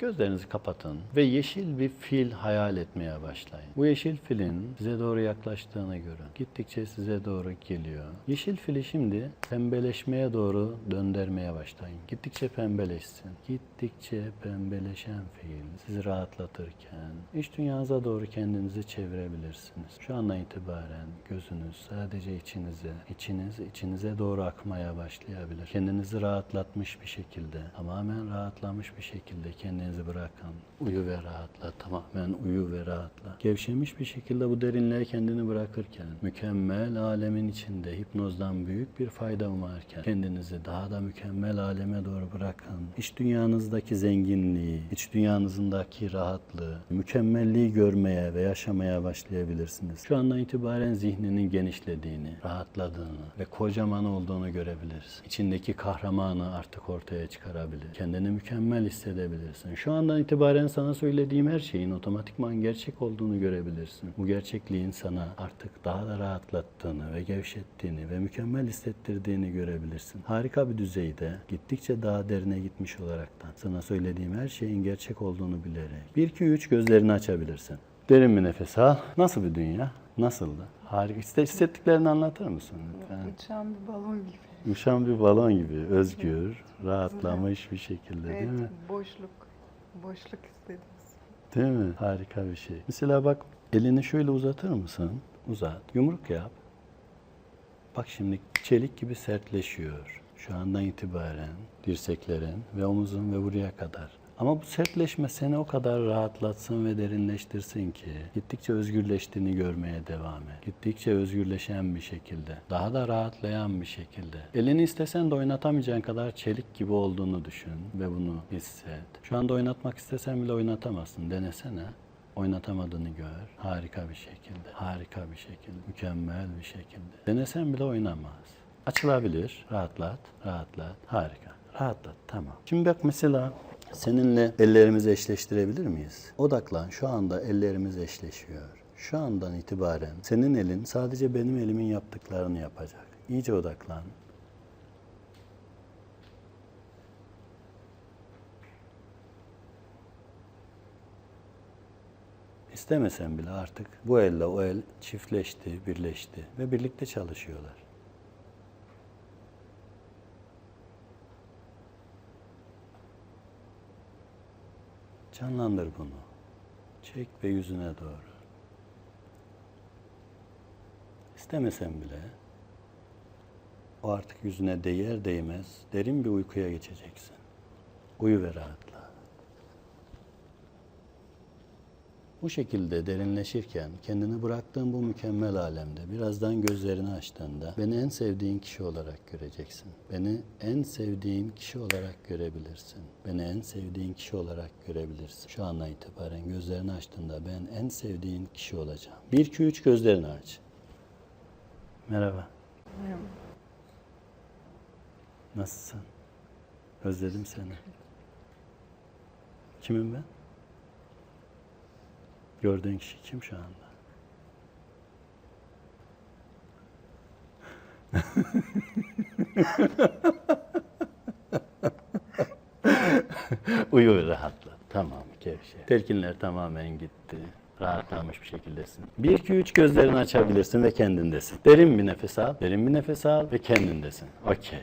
Gözlerinizi kapatın ve yeşil bir fil hayal etmeye başlayın. Bu yeşil filin size doğru yaklaştığını görün. Gittikçe size doğru geliyor. Yeşil fili şimdi pembeleşmeye doğru döndürmeye başlayın. Gittikçe pembeleşsin. Gittikçe pembeleşen fil sizi rahatlatırken iç dünyanıza doğru kendinizi çevirebilirsiniz. Şu andan itibaren gözünüz sadece içinize, içiniz içinize doğru akmaya başlayabilir. Kendinizi rahatlatmış bir şekilde, tamamen rahatlamış bir şekilde kendinizi bırakın. Uyu ve rahatla, tamamen uyu ve rahatla. Gevşemiş bir şekilde bu derinliğe kendini bırakırken, mükemmel alemin içinde hipnozdan büyük bir fayda umarken, kendinizi daha da mükemmel aleme doğru bırakın. İç dünyanızdaki zenginliği, iç dünyanızdaki rahatlığı, mükemmelliği görmeye ve yaşamaya başlayabilirsiniz. Şu andan itibaren zihninin genişlediğini, rahatladığını ve kocaman olduğunu görebilirsin. İçindeki kahramanı artık ortaya çıkarabilir. Kendini mükemmel hissedebilirsin. Şu andan itibaren sana söylediğim her şeyin otomatikman gerçek olduğunu görebilirsin. Bu gerçekliğin sana artık daha da rahatlattığını ve gevşettiğini ve mükemmel hissettirdiğini görebilirsin. Harika bir düzeyde gittikçe daha derine gitmiş olaraktan sana söylediğim her şeyin gerçek olduğunu bilerek 1 2 3 gözlerini açabilirsin. Derin bir nefes al. Nasıl bir dünya? Nasıldı? Harika. İşte hissettiklerini anlatır mısın lütfen? Uçan bir balon gibi. Uçan bir balon gibi özgür, rahatlamış bir şekilde değil Evet, mi? boşluk. Boşluk istedim. Değil mi? Harika bir şey. Mesela bak elini şöyle uzatır mısın? Uzat. Yumruk yap. Bak şimdi çelik gibi sertleşiyor. Şu andan itibaren dirseklerin ve omuzun ve buraya kadar. Ama bu sertleşme seni o kadar rahatlatsın ve derinleştirsin ki gittikçe özgürleştiğini görmeye devam et. Gittikçe özgürleşen bir şekilde, daha da rahatlayan bir şekilde. Elini istesen de oynatamayacağın kadar çelik gibi olduğunu düşün ve bunu hisset. Şu anda oynatmak istesen bile oynatamazsın. Denesene. Oynatamadığını gör. Harika bir şekilde. Harika bir şekilde. Mükemmel bir şekilde. Denesen bile oynamaz. Açılabilir. Rahatlat. Rahatlat. Harika. Rahatlat. Tamam. Şimdi bak mesela seninle ellerimizi eşleştirebilir miyiz? Odaklan. Şu anda ellerimiz eşleşiyor. Şu andan itibaren senin elin sadece benim elimin yaptıklarını yapacak. İyice odaklan. İstemesen bile artık bu elle o el çiftleşti, birleşti ve birlikte çalışıyorlar. Canlandır bunu. Çek ve yüzüne doğru. İstemesen bile o artık yüzüne değer değmez derin bir uykuya geçeceksin. Uyu ve rahatla. Bu şekilde derinleşirken kendini bıraktığın bu mükemmel alemde birazdan gözlerini açtığında beni en sevdiğin kişi olarak göreceksin. Beni en sevdiğin kişi olarak görebilirsin. Beni en sevdiğin kişi olarak görebilirsin. Şu andan itibaren gözlerini açtığında ben en sevdiğin kişi olacağım. 1 2 3 gözlerini aç. Merhaba. Merhaba. Nasılsın? Özledim seni. Kimim ben? Gördüğün kişi kim şu anda? Uyu rahatla. Tamam gevşe. Telkinler tamamen gitti. Rahatlamış bir şekildesin. 1 2 3 gözlerini açabilirsin ve kendindesin. Derin bir nefes al. Derin bir nefes al ve kendindesin. Okey.